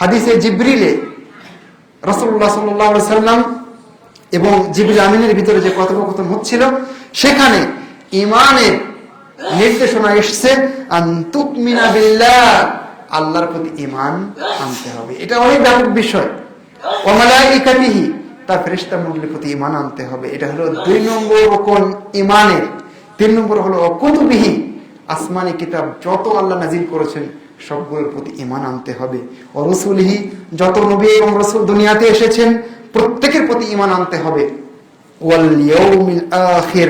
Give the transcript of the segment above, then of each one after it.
হাদিসে জিব্রিলে রসুল্লাহ সাল্লাহ সাল্লাম এবং জিবরিল আমিনের ভিতরে যে কথোপকথন হচ্ছিল, সেখানে ইমানের নির্দেশনা এসছে বিল্লাহ, আল্লাহর প্রতি ইমান আনতে হবে। এটা অনেক ব্যাপক বিষয়। ওমালাইকাতিহি তার ফেরেশতা মণ্ডলীর প্রতি ইমান আনতে হবে। এটা হলো দুই নম্বর কোন ইমানের তিন নম্বর হলো কুতুবিহি, আসমানি কিতাব যত আল্লাহ নাজিল করেছেন সবগুলোর প্রতি ইমান আনতে হবে। ও রসুলহি, যত নবী এবং রসুল দুনিয়াতে এসেছেন, প্রত্যেকের প্রতি ইমান আনতে হবে। আখির,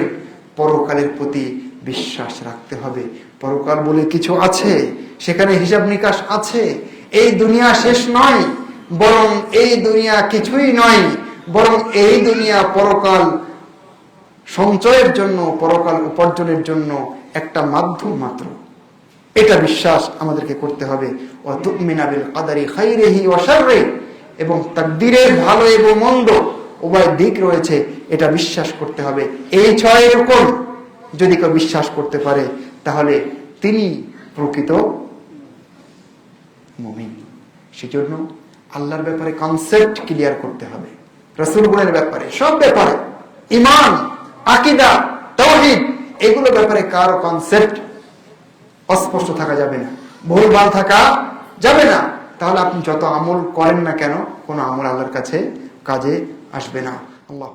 পরকালের প্রতি বিশ্বাস রাখতে হবে। পরকাল বলে কিছু আছে, সেখানে হিসাব নিকাশ আছে। এই দুনিয়া শেষ নয়, বরং এই দুনিয়া কিছুই নয়, বরং এই দুনিয়া পরকাল সঞ্চয়ের জন্য, পরকাল উপার্জনের জন্য একটা মাধ্যম মাত্র। এটা বিশ্বাস আমাদেরকে করতে হবে। এবং তাকদীরের ভালো এবং মন্দ উভয় দিক রয়েছে, এটা বিশ্বাস করতে হবে। এই ছয় রকম যদি কেউ বিশ্বাস করতে পারে, তাহলে তিনি প্রকৃত মুমিন। সেজন্য আল্লাহর ব্যাপারে কনসেপ্ট ক্লিয়ার করতে হবে। রসুলগুলের ব্যাপারে, সব ব্যাপারে ইমান আকিদা তৌহিদ এগুলো ব্যাপারে কারও কনসেপ্ট অস্পষ্ট থাকা যাবে না। ভুলভাল থাকা যাবে না। তাহলে আপনি যত আমল করেন না কেন, কোনো আমল আল্লাহর কাছে কাজে আসবে না। আল্লাহ